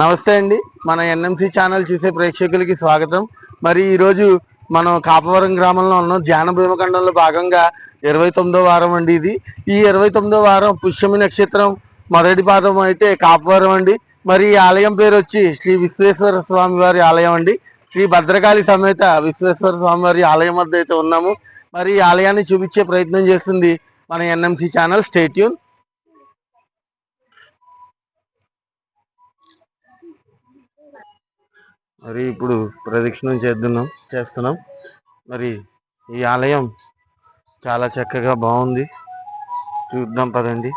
నమస్తే అండి. మన ఎన్ఎంసి ఛానల్ చూసే ప్రేక్షకులకి స్వాగతం. మరి ఈరోజు మనం కాపవరం గ్రామంలో ఉన్నాం ధ్యాన భీమఖండంలో భాగంగా ఇరవై తొమ్మిదో వారం అండి ఇది. ఈ ఇరవై తొమ్మిదో వారం పుష్యమి నక్షత్రం మొదటి పాదం అయితే కాపవరం అండి. మరి ఈ ఆలయం పేరు వచ్చి శ్రీ విశ్వేశ్వర స్వామి వారి ఆలయం అండి. శ్రీ భద్రకాళి సమేత విశ్వేశ్వర స్వామి వారి ఆలయం వద్ద అయితే ఉన్నాము. మరి ఈ ఆలయాన్ని చూపించే ప్రయత్నం చేస్తుంది మన ఎన్ఎంసి ఛానల్. స్టేట్యూన్. మరి ఇప్పుడు ప్రదక్షిణం చేద్దున్నాం చేస్తున్నాం. మరి ఈ ఆలయం చాలా చక్కగా బాగుంది. చూద్దాం పదండి.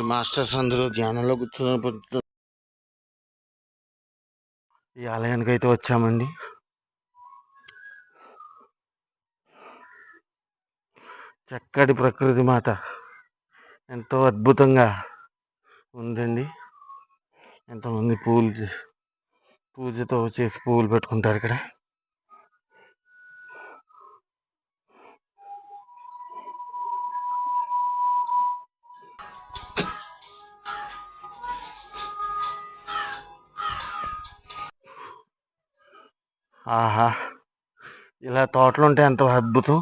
మరి మాస్టర్స్ అందరూ ధ్యానంలో కూర్చున్నప్పుడు ఈ ఆలయానికి అయితే వచ్చామండి. చక్కటి ప్రకృతి మాత. ఎంతో అద్భుతంగా ఉందండి. ఎంతమంది పూలు పూజతో చేసి పూలు పెట్టుకుంటారు ఇక్కడ. ఆహా ఇలా తోటలు ఉంటే ఎంతో అద్భుతం.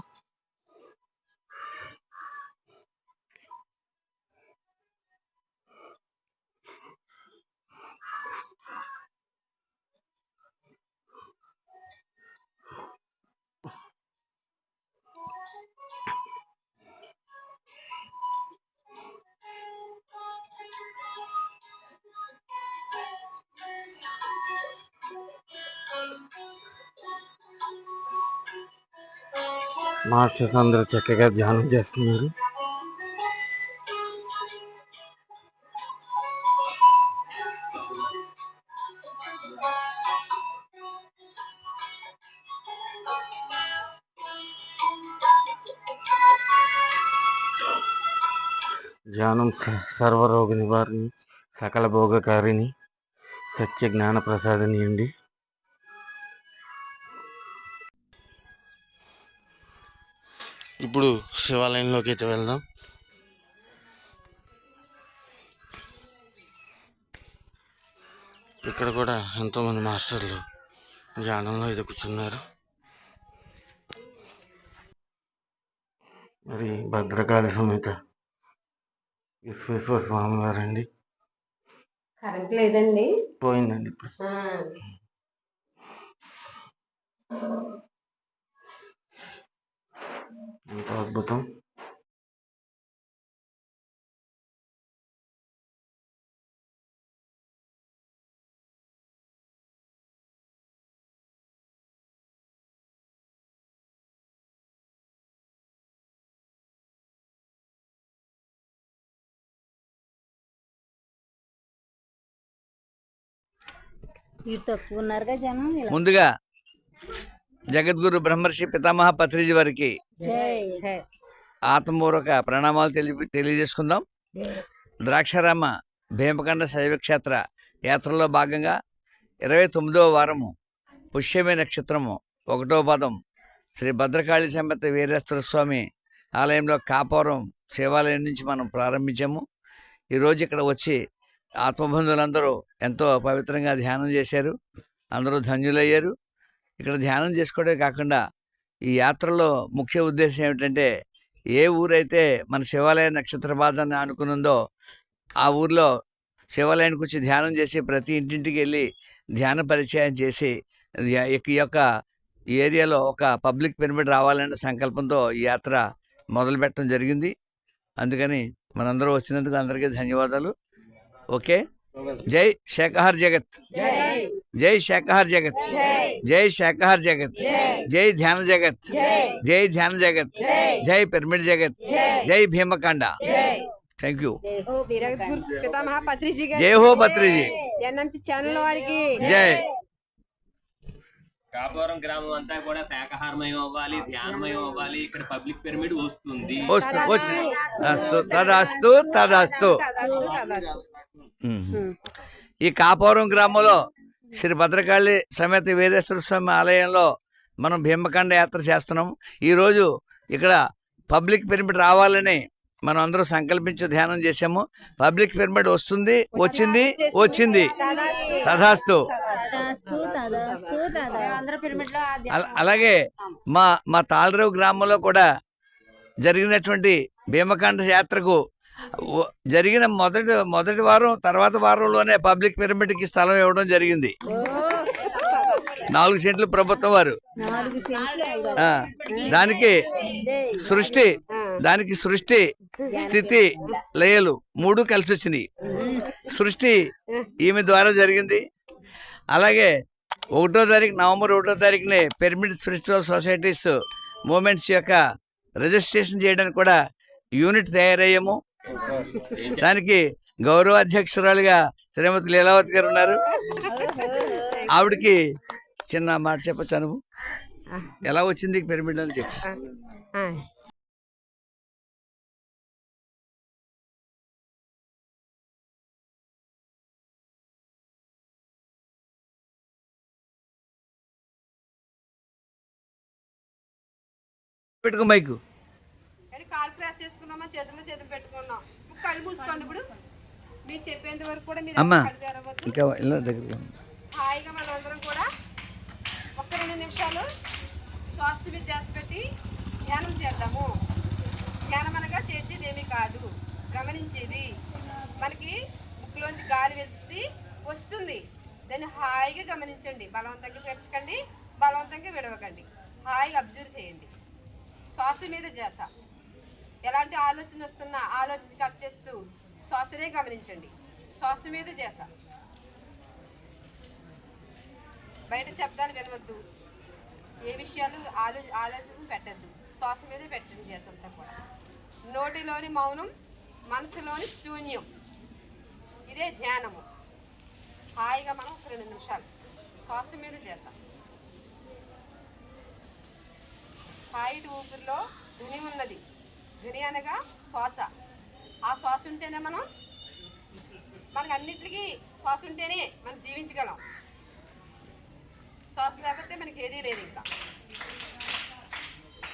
మాస్టర్స్ అందరూ చక్కగా ధ్యానం చేస్తున్నారు. ధ్యానం సర్వరోగ నివారణి సకల భోగకారిణి సత్య జ్ఞాన ప్రసాదిని అండి. ఇప్పుడు శివాలయంలోకి అయితే వెళ్దాం. ఇక్కడ కూడా ఎంతో మంది మాస్టర్లు ధ్యానంలో అయితే కూర్చున్నారు. మరి భద్రకాళి సమేత విశ్వేశ్వర స్వామి వారండి కరెంట్ లేదండి. పోయిందండి ఇప్పుడు ఆ, ఎంతో అద్భుతం ఇటు తక్కువ ఉన్నారుగా జనం ఇలా. ముందుగా జగద్గురు బ్రహ్మర్షి పితామహ పత్రిజీ వారికి జై. జై. ఆత్మపూర్వక ప్రణామాలు తెలియ తెలియజేసుకుందాం. ద్రాక్షారామ భీమకండ శైవక్షేత్ర యాత్రలో భాగంగా ఇరవై తొమ్మిదవ వారము పుష్యమి నక్షత్రము ఒకటో పదం శ్రీ భద్రకాళి సమేత వీరేశ్వర స్వామి ఆలయంలో కాపురం శివాలయం నుంచి మనం ప్రారంభించాము. ఈరోజు ఇక్కడ వచ్చి ఆత్మబంధువులందరూ ఎంతో పవిత్రంగా ధ్యానం చేశారు. అందరూ ధన్యులయ్యారు. ఇక్కడ ధ్యానం చేసుకోవడమే కాకుండా ఈ యాత్రలో ముఖ్య ఉద్దేశం ఏమిటంటే ఏ ఊరైతే మన శివాలయ నక్షత్ర బాధని ఆనుకునుందో ఆ ఊర్లో శివాలయానికి వచ్చి ధ్యానం చేసి ప్రతి ఇంటింటికి వెళ్ళి ధ్యాన పరిచయం చేసి ఈ యొక్క ఏరియాలో ఒక పబ్లిక్ పిరమిడ్ రావాలనే సంకల్పంతో ఈ యాత్ర మొదలు పెట్టడం జరిగింది. అందుకని మనందరూ వచ్చినందుకు అందరికీ ధన్యవాదాలు. ఓకే? జై శాఖహార్ జగత్ జై జై శాఖహార్ జగత్ జై జై శాఖహార్ జగత్ జై జై ధ్యాన జగత్ జై జై ధ్యాన జగత్ జై జై పిరమిడ్ జగత్ జై జై భీమకాండ జై థ్యాంక్ యూ జగద్గురు పితామహ పత్రిజీ గారి జై హో పత్రిజీ ఎన్ఎంసి ఛానల్ వారికి జై కాపురం గ్రామం అంతా కూడా శాకాహారమయం అవ్వాలి ధ్యానమయం అవ్వాలి ఇక్కడ పబ్లిక్ పిరమిడ్ వస్తుంది వస్తు వచ్చి అస్తు తదాస్తు తదాస్తు తదాస్తు, తదాస్తు. ఉమ్. ఈ కాపురం గ్రామంలో శ్రీ భద్రకాళి సమేత వీరేశ్వర స్వామి ఆలయంలో మనం భీమకండ యాత్ర చేస్తున్నాం. ఈరోజు ఇక్కడ పబ్లిక్ పిరమిడ్ రావాలని మనం అందరూ సంకల్పించి ధ్యానం చేసాము పబ్లిక్ పిరమిడ్ వస్తుంది వచ్చింది వచ్చింది. తదాస్తు. తథాస్తు అలాగే మా మా తాళరేవు గ్రామంలో కూడా జరిగినటువంటి భీమకండ యాత్రకు జరిగిన మొదటి మొదటి వారం తర్వాత వారంలోనే పబ్లిక్ పిరమిడ్కి స్థలం ఇవ్వడం జరిగింది. నాలుగు సెంట్లు ప్రభుత్వం వారు. దానికి. సృష్టి దానికి సృష్టి స్థితి లయలు మూడు కలిసి వచ్చినాయి. సృష్టి ఈమె ద్వారా జరిగింది. అలాగే ఒకటో తారీఖు నవంబర్ ఒకటో తారీఖునే పిరమిడ్ స్పిరిచువల్ సొసైటీస్ మూమెంట్స్ యొక్క రిజిస్ట్రేషన్ చేయడానికి కూడా యూనిట్ తయారయ్యాము. దానికి గౌరవ అధ్యక్షురాలుగా శ్రీమతి లీలావతి గారు ఉన్నారు. ఆవిడకి చిన్న మాట చెప్పచ్చు నువ్వు ఎలా వచ్చింది పిరమిడ్ అని చెప్పి. పెట్టుకో మైకు. Call class చేసుకున్నామా? చేతుల్లో చేతులు పెట్టుకున్నాం. కళ్ళు మూసుకోండి ఇప్పుడు. మీరు చెప్పేంత వరకు కూడా మీరు అమ్మా. ఇంకా ఇలా దగ్గర హాయిగా మనం అందరం కూడా ఒక్క రెండు నిమిషాలు శ్వాస మీద ధ్యాస పెట్టి ధ్యానం చేద్దాము. ధ్యానం అనగా చేసేది ఏమీ కాదు. గమనించేది. మనకి ముక్కులోంచి గాలి వెళ్తుంది వస్తుంది. దాన్ని హాయిగా గమనించండి. బలవంతంగా పెంచకండి బలవంతంగా విడవకండి. హాయిగా అబ్జర్వ్ చేయండి. శ్వాస మీద ధ్యాస. ఎలాంటి ఆలోచన వస్తున్నా ఆలోచన కట్ చేస్తూ శ్వాసనే గమనించండి. శ్వాస మీద చేస బయట శబ్దాలు వినవద్దు. ఏ విషయాలు ఆలో ఆలోచన పెట్టద్దు. శ్వాస మీద పెట్టండి చేసంతా కూడా. నోటిలోని మౌనం మనసులోని శూన్యం. ఇదే ధ్యానము. హాయిగా మనం ఒక రెండు నిమిషాలు శ్వాస మీద చేసాం హాయి ఊపిరిలో ధుని ఉన్నది. ధ్వని అనగా శ్వాస. ఆ శ్వాస ఉంటేనే మనం మనకు అన్నిటికీ శ్వాస ఉంటేనే మనం జీవించగలం. శ్వాస లేకపోతే మనకి ఏదీ లేదు ఇంకా.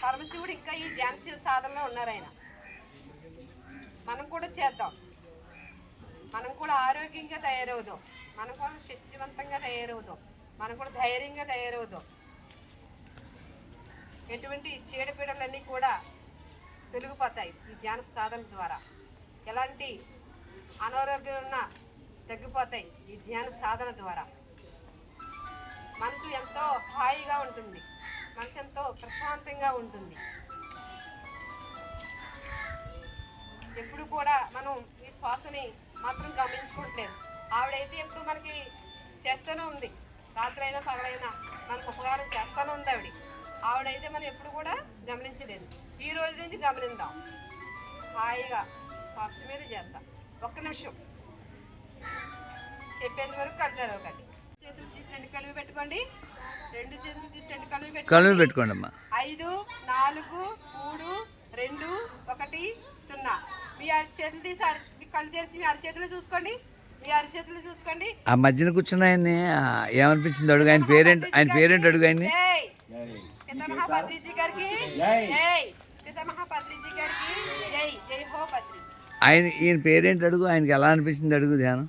పరమశివుడు ఇంకా ఈ ధ్యానశీల సాధనలో ఉన్నారు ఆయన. మనం కూడా చేద్దాం. మనం కూడా ఆరోగ్యంగా తయారవుదాం. మనం కూడా శక్తివంతంగా తయారవుదాం. మనం కూడా ధైర్యంగా తయారవుదాం. ఎటువంటి చీడపీడలన్నీ కూడా వెలుగుపోతాయి ఈ ధ్యాన సాధన ద్వారా. ఎలాంటి అనారోగ్యం ఉన్నా తగ్గిపోతాయి ఈ ధ్యాన సాధన ద్వారా. మనసు ఎంతో హాయిగా ఉంటుంది. మనసు ఎంతో ప్రశాంతంగా ఉంటుంది. ఎప్పుడు కూడా మనం ఈ శ్వాసని మాత్రం గమనించుకుంటలేదు ఆవిడైతే ఎప్పుడు మనకి చేస్తూనే ఉంది. రాత్రి అయినా పగలైనా మనకు ఉపకారం చేస్తూనే ఉంది ఆవిడ. ఆవిడైతే మనం ఎప్పుడు కూడా గమనించలేదు. ఈ రోజు నుంచి గమనిద్దాం. హాయిగా శ్వాస మీద చేస్తాం. ఒక్క నిమిషం. చెప్పేంత వరకు కడతారు ఒకటి చేతులు తీసి రెండు కలిపి పెట్టుకోండి. రెండు చేతులు తీసి రెండు కలిపి కళ్ళు పెట్టుకోండి. పెట్టుకోండి అమ్మా ఐదు నాలుగు మూడు రెండు ఒకటి సున్నా. మీ అరి చేతులు తీసి అరి- మీ కళ్ళు తెరిచి మీ అరిచేతులు చూసుకోండి. మీ అరిచేతులు చూసుకోండి. ఆ మధ్యన కూర్చున్న ఆయన్ని ఏమనిపించింది అడుగు? ఆయన పేరేంటి? ఆయన పేరేంటి అడుగు ఆయన్ని? జై. పితామహ పత్రిజీ గారికి ఆయన ఈయన పేరేంటి అడుగు? ఆయనకి ఎలా అనిపించింది అడుగు ధ్యానం?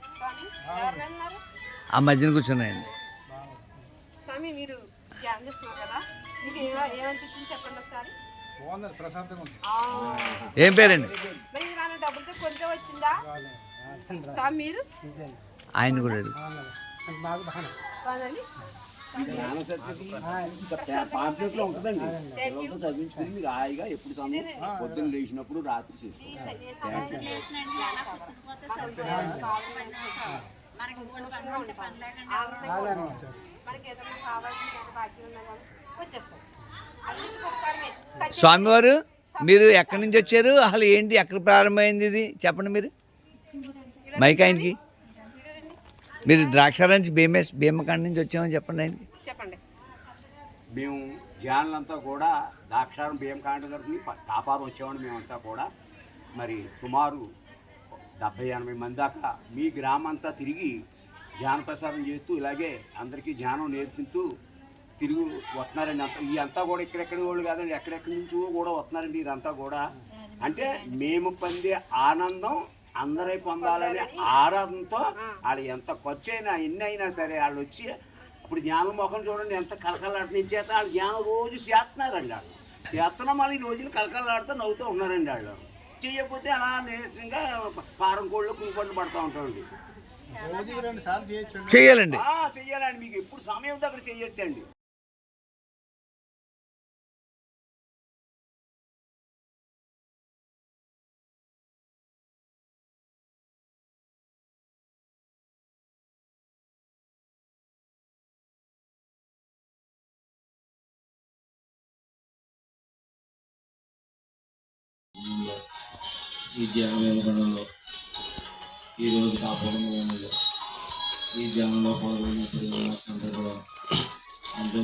ఆ మధ్యన కూర్చున్న ఆయన. స్వామి మీరు ధ్యానం చేస్తున్నారు కదా. మీకు ఏమ- ఏమనిపించింది చెప్పండి ఒకసారి? ఆ. ఏం పేరండి? డబ్బులతో వచ్చిందా? స్వామి మీరు? ఆయన కూడా జ్ఞాన బాగుందండి ఉంటుందండి థ్యాంక్ చదివించుకుని మీరు హాయిగా ఎప్పుడు సమయం పొద్దున్న లేచినప్పుడు రాత్రి చేసుకోండి మనకి స్వామివారు మీరు ఎక్కడి నుంచి వచ్చారు? అసలు ఏంటి ఎక్కడ ప్రారంభమైంది ఇది? చెప్పండి మీరు. మైక్ ఆయనకి. మీరు ద్రాక్షారం నుంచి భీమేస్ భీమకాండ నుంచి వచ్చామని చెప్పండి ఆయనకి. చెప్పండి. మేము ధ్యానులంతా కూడా బియ్యం కాంట తరఫుని కాపారం వచ్చామని మేమంతా కూడా. మరి సుమారు డెబ్బై ఎనభై మంది దాకా మీ గ్రామం అంతా తిరిగి ధ్యాన ప్రసారం చేస్తూ ఇలాగే అందరికీ ధ్యానం నేర్పుతూ తిరిగి వస్తున్నారండి. అంతా ఈ అంతా కూడా ఇక్కడెక్కడి వాళ్ళు కాదండి ఎక్కడెక్కడి నుంచో కూడా వస్తున్నారండి. వీరంతా కూడా అంటే మేము పొందే ఆనందం అందరై పొందాలనే ఆరాధనతో వాళ్ళు ఎంత ఖర్చు అయినా ఎన్ని అయినా సరే వాళ్ళు వచ్చి ఇప్పుడు జ్ఞానం ముఖం చూడండి ఎంత కలకలాడినిచ్చేత వాళ్ళు జ్ఞానం రోజు చేస్తున్నారండి వాళ్ళు. చేస్తున్నాం మళ్ళీ ఈ రోజులు కలకలాడుతూ నవ్వుతూ ఉన్నారండి వాళ్ళు. చేయకపోతే అలా నీరసంగా పారం కోళ్ళు కుంపండు పడుతూ ఉంటామండి. చేయాలండి. ఆ, చెయ్యాలండి మీకు ఎప్పుడు సమయం దగ్గర చెయ్యొచ్చండి ఈ ధ్యానంలో వివరణలో ఈరోజు కాపాడము ఈ ధ్యానంలో పాల్గొన్నప్పుడు అందరూ కూడా అందరూ